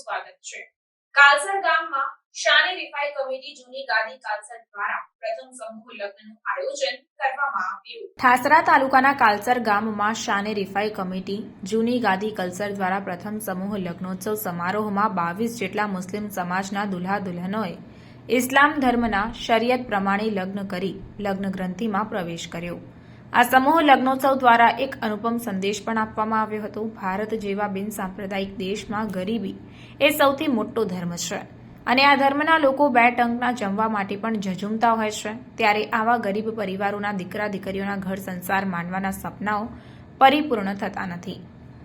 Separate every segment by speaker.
Speaker 1: સ્વાગત છે. કાલસર ગામમાં શાને રિફાઈ કમિટી જૂની ગાદી કાલસર દ્વારા પ્રથમ સમૂહ લગ્નનું આયોજન કરવામાં આવ્યું. ઠાસરા તાલુકાના કાલસર ગામમાં શાને રિફાઈ કમિટી જૂની ગાદી કલ્સર દ્વારા પ્રથમ સમૂહ લગ્નોત્સવ સમારોહમાં બાવીસ જેટલા મુસ્લિમ સમાજના દુલ્હા દુલ્હનોએ ઇસ્લામ ધર્મના શરિયત પ્રમાણે લગ્ન કરી લગ્ન ગ્રંથિમાં પ્રવેશ કર્યો. આ સમૂહ લગ્નોત્સવ દ્વારા એક અનુપમ સંદેશ પણ આપવામાં આવ્યો હતો. ભારત જેવા બિન સાંપ્રદાયિક દેશમાં ગરીબી એ સૌથી મોટો ધર્મ છે અને આ ધર્મના લોકો બે ટંકના જમવા માટે પણ ઝઝુમતા હોય છે. ત્યારે આવા ગરીબ પરિવારોના દીકરા દીકરીઓના ઘર સંસાર માનવાના સપનાઓ પરિપૂર્ણ થતા નથી.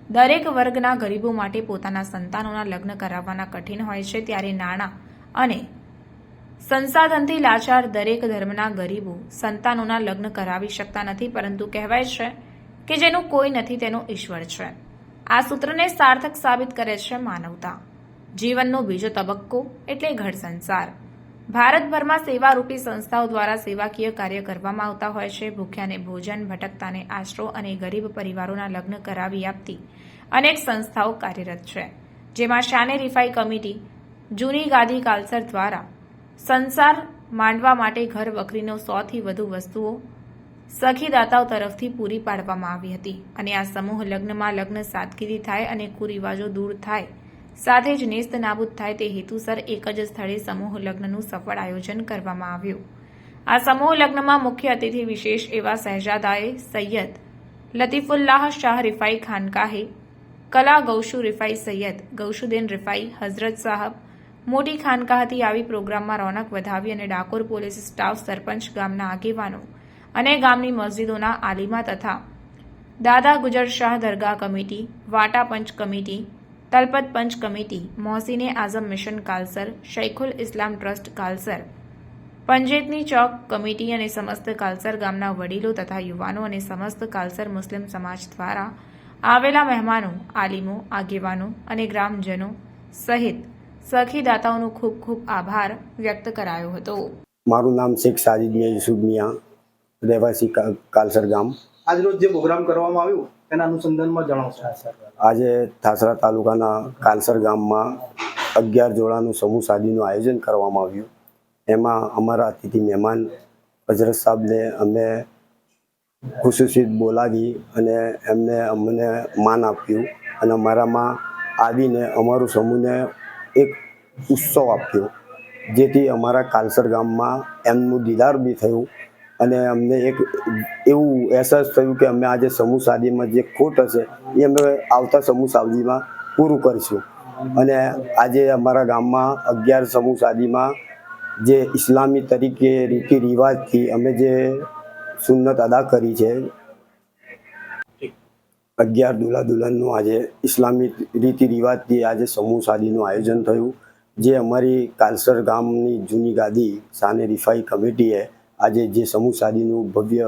Speaker 1: દરેક વર્ગના ગરીબો માટે પોતાના સંતાનોના લગ્ન કરાવવાના કઠિન હોય છે. ત્યારે નાણાં અને સંસાધનથી લાચાર દરેક ધર્મના ગરીબો સંતાનોના લગ્ન કરાવી શકતા નથી, પરંતુ કહેવાય છે કે જેનું કોઈ નથી, તેનો ઈશ્વર છે. આ સૂત્રને સાર્થક સાબિત કરે છે માનવતા. જીવનનો બીજો તબક્કો એટલે ઘર સંસાર. ભારતભરમાં સેવારૂપી સંસ્થાઓ દ્વારા સેવાકીય કાર્ય કરવામાં આવતા હોય છે. ભૂખ્યાને ભોજન, ભટકતાને આશરો અને ગરીબ પરિવારોના લગ્ન કરાવી આપતી અનેક સંસ્થાઓ કાર્યરત છે. જેમાં શાને રિફાઈ કમિટી, જૂની ગાદી કાલસર દ્વારા સંસાર માંડવા માટે ઘર વકરીનો સોથી વધુ વસ્તુઓ સખીદાતાઓ તરફથી પૂરી પાડવામાં આવી હતી અને આ સમૂહ લગ્નમાં લગ્ન સાદગીરી થાય અને કુરિવાજો દૂર થાય, સાથે જ નેસ્ત નાબૂદ થાય તે હેતુસર એક જ સ્થળે સમૂહ લગ્નનું સફળ આયોજન કરવામાં આવ્યું. આ સમૂહ લગ્નમાં મુખ્ય અતિથિ વિશેષ એવા શહેજાદાએ સૈયદ લતીફુલ્લાહ શાહ રિફાઈ ખાનકાહે, કલા ગૌશુ રિફાઈ સૈયદ, ગૌશુદેન રિફાઈ, હઝરત સાહબ મોટી ખાનકાહથી આવી પ્રોગ્રામમાં રોનક વધાવી અને ડાકોર પોલીસ સ્ટાફ સરપંચ ગામના આગેવાનો અને ગામની મસ્જિદોના આલિમા તથા દાદા ગુજર શાહ દરગાહ કમિટી, વાટા પંચ કમિટી, તલપત પંચ કમિટી, મોહસીને આઝમ મિશન કાલસર, શૈખુલ ઇસ્લામ ટ્રસ્ટ કાલસર, પંજેતની ચોક કમિટી અને સમસ્ત કાલસર ગામના વડીલો તથા યુવાનો અને સમસ્ત કાલસર મુસ્લિમ સમાજ દ્વારા આવેલા મહેમાનો, આલિમો, આગેવાનો અને ગ્રામજનો સહિત સખીદાતાઓનો ખૂબ ખૂબ આભાર વ્યક્ત કરાયો હતો.
Speaker 2: મારું નામ શેખ સાજિદ મિયા યુસુફ મિયા રહેવાસી કાલસર ગામ.
Speaker 3: આજરોજ જે પ્રોગ્રામ કરવામાં આવ્યું તેના અનુસંધાનમાં જણાવશો
Speaker 2: આજે થાસરા તાલુકાના કાલસર ગામમાં અગિયાર જોડાનું સમૂહ સાદીનું આયોજન કરવામાં આવ્યું. એમાં અમારા અતિથિ મહેમાન હજરત સાહેબને અમે ખુશીથી બોલાવી અને એમને અમને માન આપ્યું અને અમારામાં આવીને અમારું સમૂહને એક ઉત્સવ આપ્યો, જેથી અમારા કાલસર ગામમાં એમનું દીદાર બી થયું અને અમને એક એવું અહેસાસ થયું કે અમે આજે સમૂહ સાદીમાં જે ખોટ હશે એ અમે આવતા સમૂહ સાદીમાં પૂરું કરીશું. અને આજે અમારા ગામમાં અગિયાર સમૂહ સાદીમાં જે ઇસ્લામી તરીકે રીતિ રિવાજથી અમે જે સુન્નત અદા કરી છે અગિયાર દુલ્હા દુલ્હનનું આજે ઇસ્લામિક રીતિ રિવાજથી આજે સમૂહ શાદીનું આયોજન થયું જે અમારી કાલસર ગામની જૂની ગાદી સાને રિફાઈ કમિટીએ આજે જે સમૂહ શાદીનું ભવ્ય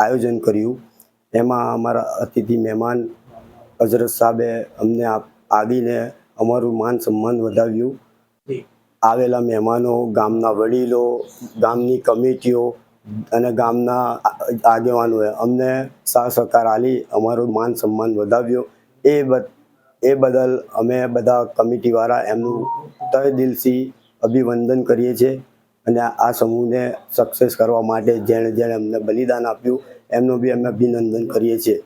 Speaker 2: આયોજન કર્યું એમાં અમારા અતિથિ મહેમાન હજરત સાહેબે અમને આવીને અમારું માન સન્માન વધાવ્યું. આવેલા મહેમાનો ગામના વડીલો ગામની કમિટીઓ અને ગામના આગેવાનોએ અમને સાથ સહકાર આપી, અમારું માન સન્માન વધાવ્યું. એ એ બદલ અમે બધા કમિટીવાળા એમનું તય દિલથી અભિવંદન કરીએ છીએ અને આ સમૂહને સક્સેસ કરવા માટે જેણે જેણે અમને બલિદાન આપ્યું, એમનું બી અમે અભિનંદન કરીએ છીએ.